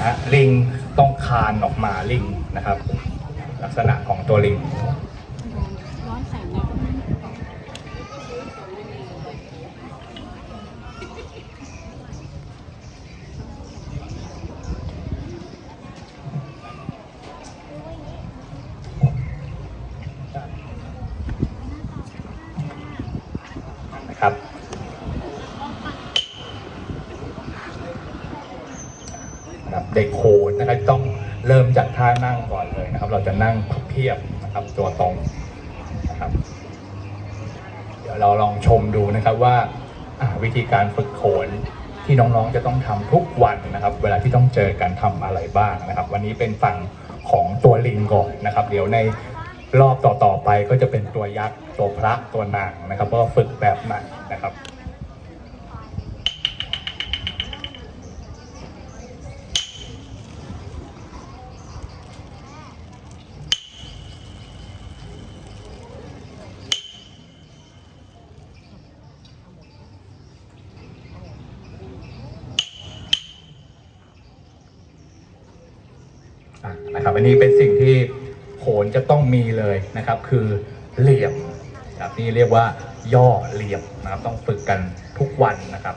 นะฮะลิงต้องคานออกมาลิงนะครับ ลักษณะของตัวลิง ร้อนแสงเลย นะครับนะครับ เด็กโขนนะครับต้องเริ่มจากท่านั่งก่อนเลยนะครับ เราจะนั่งพับเพียบนะครับตัวตรงนะครับ เดี๋ยวเราลองชมดูนะครับว่าวิธีการฝึกโขนที่น้องๆจะต้องทำทุกวันนะครับ เวลาที่ต้องเจอการทำอะไรบ้างนะครับ วันนี้เป็นฝั่งของตัวลิงก่อนนะครับ เดี๋ยวในรอบต่อๆไปก็จะเป็นตัวยักษ์ตัวพระตัวนางนะครับว่าฝึกแบบไหนนะครับ อะ นะครับ อันนี้เป็นสิ่งที่โขนจะต้องมีเลยนะครับ คือเหลี่ยมครับนี่เรียกว่าย่อเหลี่ยมนะครับต้องฝึกกันทุกวันนะครับ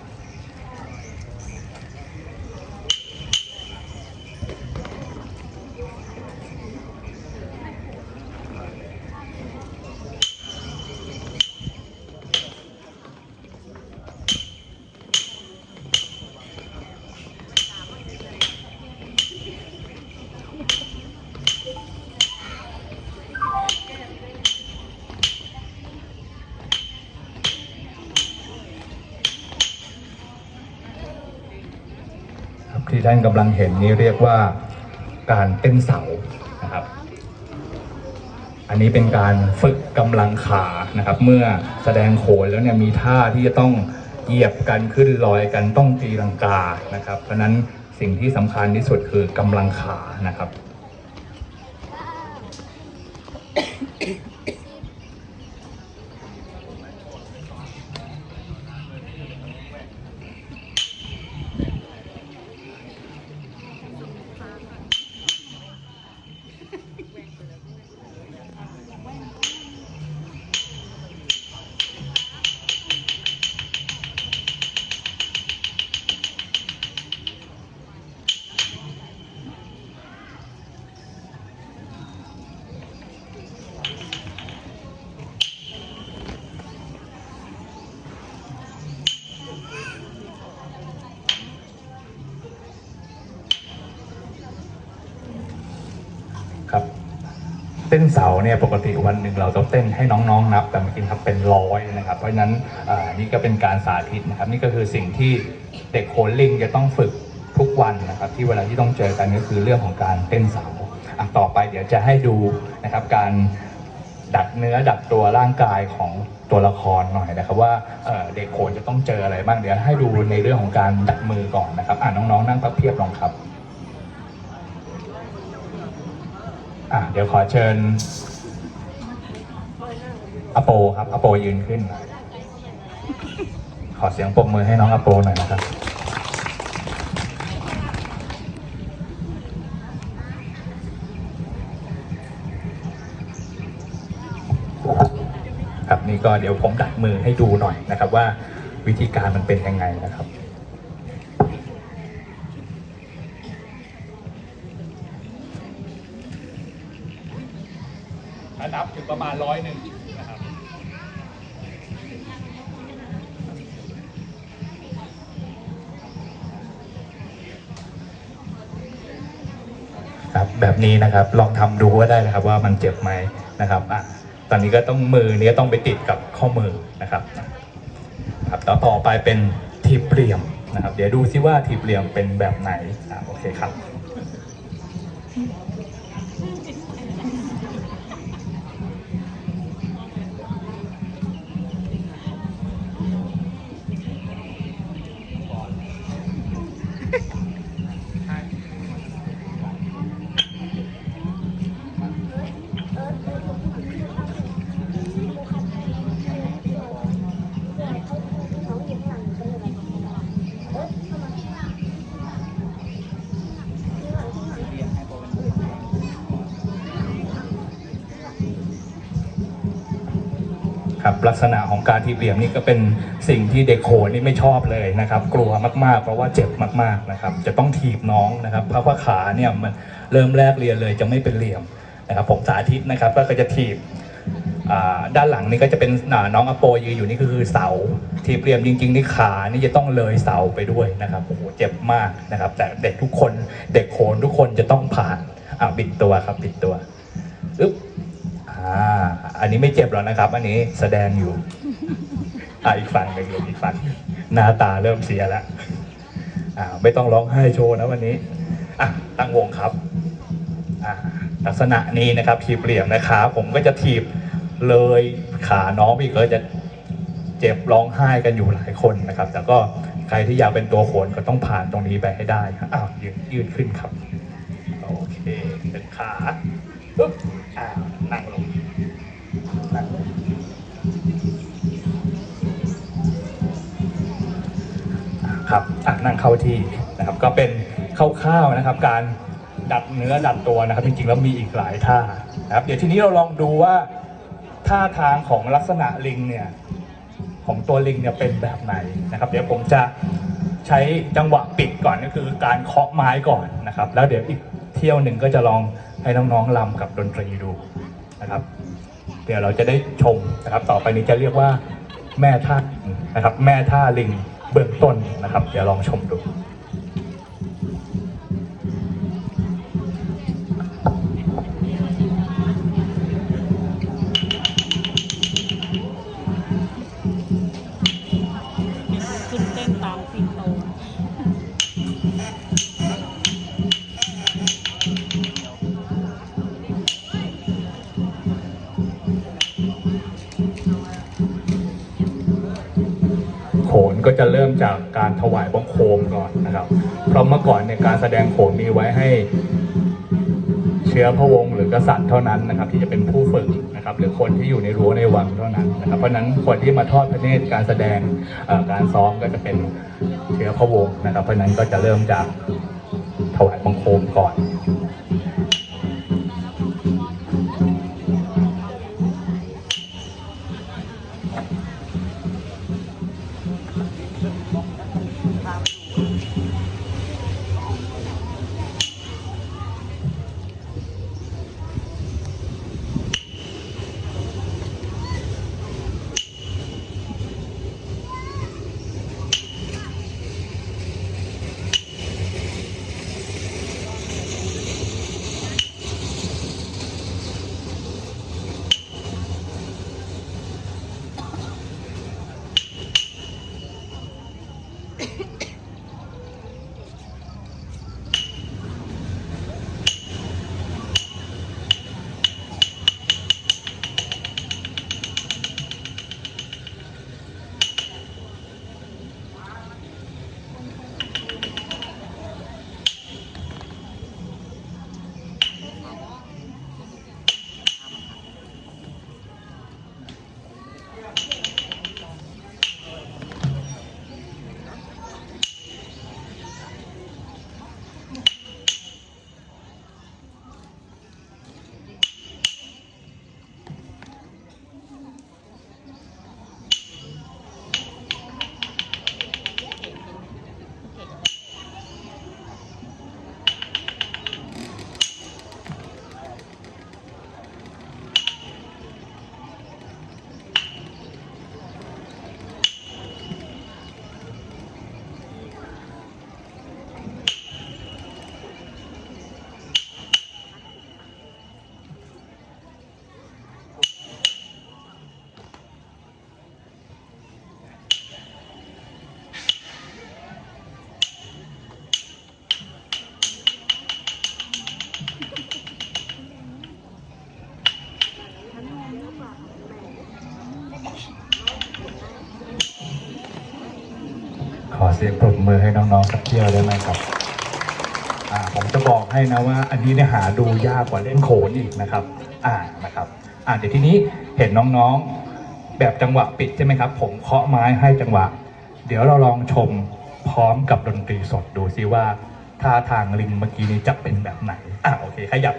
ที่ท่านกำลังเห็นนี้เรียกว่าการเต้นเสานะครับ อันนี้เป็นการฝึกกำลังขานะครับ เมื่อแสดงโขนแล้วเนี่ยมีท่าที่จะต้องเหยียบกันขึ้นลอยกันต้องตีลังกานะครับ เพราะนั้นสิ่งที่สำคัญที่สุดคือกำลังขานะครับ ต้นเสาเนี่ยปกติวันหนึ่งเราต้องเต้นให้น้องๆนับ แต่เมื่อกี้ครับเป็นร้อยนะครับ เพราะฉะนั้นนี่ก็เป็นการสาธิตนะครับ นี่ก็คือสิ่งที่เด็กโขนลิงจะต้องฝึกทุกวันนะครับ ที่เวลาที่ต้องเจอกันก็คือเรื่องของการเต้นเสาต่อไปเดี๋ยวจะให้ดูนะครับการดัดเนื้อดัดตัวร่างกายของตัวละครหน่อยนะครับ ว่าเด็กโขนจะต้องเจออะไรบ้างเดี๋ยวให้ดูในเรื่องของการดัดมือก่อนนะครับอ่าน้องๆนั่งพับเพียบลองครับ อะเดี๋ยวขอเชิญอโปครับอโปยืนขึ้น ขอเสียงปรบมือให้น้องอโปหน่อยนะครับ ครับนี่ก็เดี๋ยวผมดัดมือให้ดูหน่อยนะครับ ว่าวิธีการมันเป็นยังไงนะครับ ประมาณร้อยหนึ่งนะครับครับแบบนี้นะครับลองทำดูก็ได้นะครับว่ามันเจ็บไหมนะครับอะตอนนี้ก็ต้องมือเนี้ต้องไปติดกับข้อมือนะครับครับต่อต่อไปเป็นทีเปลี่ยมนะครับ เดี๋ยวดูซิว่าทีเปลี่ยมเป็นแบบไหนอะโอเคครับ ลักษณะของการทีบเหลี่ยมนี่ก็เป็นสิ่งที่เด็กโขนนี่ไม่ชอบเลยนะครับ กลัวมากๆ เพราะว่าเจ็บมากๆนะครับ จะต้องถีบน้องนะครับเพราะว่าขาเนี่ยมันเริ่มแรกเรียนเลยจะไม่เป็นเหลี่ยมนะครับ ผมสาธิตนะครับก็จะถีบด้านหลังนี่ก็จะเป็นน้องอโปยืนอยู่นี่ก็คือเสาทีเปรียมจริง ๆ นี่ขานี่จะต้องเลยเสาไปด้วยนะครับโอ้โหเจ็บมากนะครับ แต่เด็กทุกคนเด็กโขนทุกคนจะต้องผ่านอ่าบิดตัวครับบิดตัวอึ๊บอ่า อันนี้ไม่เจ็บหรอกนะครับ อันนี้แสดงอยู่อ่าอีกฝั่งหนึ่งอยู่อีกฝั่งหน้าตาเริ่มเสียแล้วอ่าไม่ต้องร้องไห้โชว์นะวันนี้อะตั้งวงครับอ่าลักษณะนี้นะครับทีบเหลี่ยมนะครับ ผมก็จะถีบเลยขาน้องอีกก็จะเจ็บร้องไห้กันอยู่หลายคนนะครับ แต่ก็ใครที่อยากเป็นตัวโขนก็ต้องผ่านตรงนี้ไปให้ได้ครับอ้าวยืนยืนขึ้นครับ โอเคดึงขาปุ๊บ ครับอะนั่งเข้าที่นะครับ ก็เป็นคร่าวๆนะครับ การดัดเนื้อดัดตัวนะครับ จริงๆแล้วมีอีกหลายท่านะครับ เดี๋ยวทีนี้เราลองดูว่าท่าทางของลักษณะลิงเนี่ยของตัวลิงเนี่ยเป็นแบบไหนนะครับ เดี๋ยวผมจะใช้จังหวะปิดก่อนก็คือการเคาะไม้ก่อนนะครับ แล้วเดี๋ยวอีกเที่ยวหนึ่งก็จะลองให้น้องๆลำกับดนตรีดูนะครับ เดี๋ยวเราจะได้ชมนะครับ ต่อไปนี้จะเรียกว่าแม่ท่านะครับ แม่ท่าลิง เบื้องต้นนะครับ เดี๋ยวลองชมดู ก็จะเริ่มจากการถวายบังคมก่อนนะครับ เพราะเมื่อก่อนในการแสดงโขนมีไว้ให้เชื้อพระวงศ์หรือกษัตริย์เท่านั้นนะครับ ที่จะเป็นผู้ฝึกนะครับหรือคนที่อยู่ในรั้วในวังเท่านั้นนะครับ เพราะนั้นคนที่มาทอดพระเนตรการแสดงการซ้อมก็จะเป็นเชื้อพระวงศ์นะครับ เพราะนั้นก็จะเริ่มจากถวายบังคมก่อน สียงปรบมือให้น้องๆสักเที่ยวได้ไหมครับอ่าผมจะบอกให้นะว่า อันนี้เนี่ยหาดูยากกว่าเล่นโขนอีกนะครับ อ่านะครับ อ่าเดี๋ยวทีนี้เห็นน้องๆ แบบจังหวะปิดใช่ไหมครับ ผมเคาะไม้ให้จังหวะ เดี๋ยวเราลองชมพร้อมกับดนตรีสดดูซิว่าท่าทางลิงเมื่อกี้นี้จะเป็นแบบไหนอ่าโอเคขยับ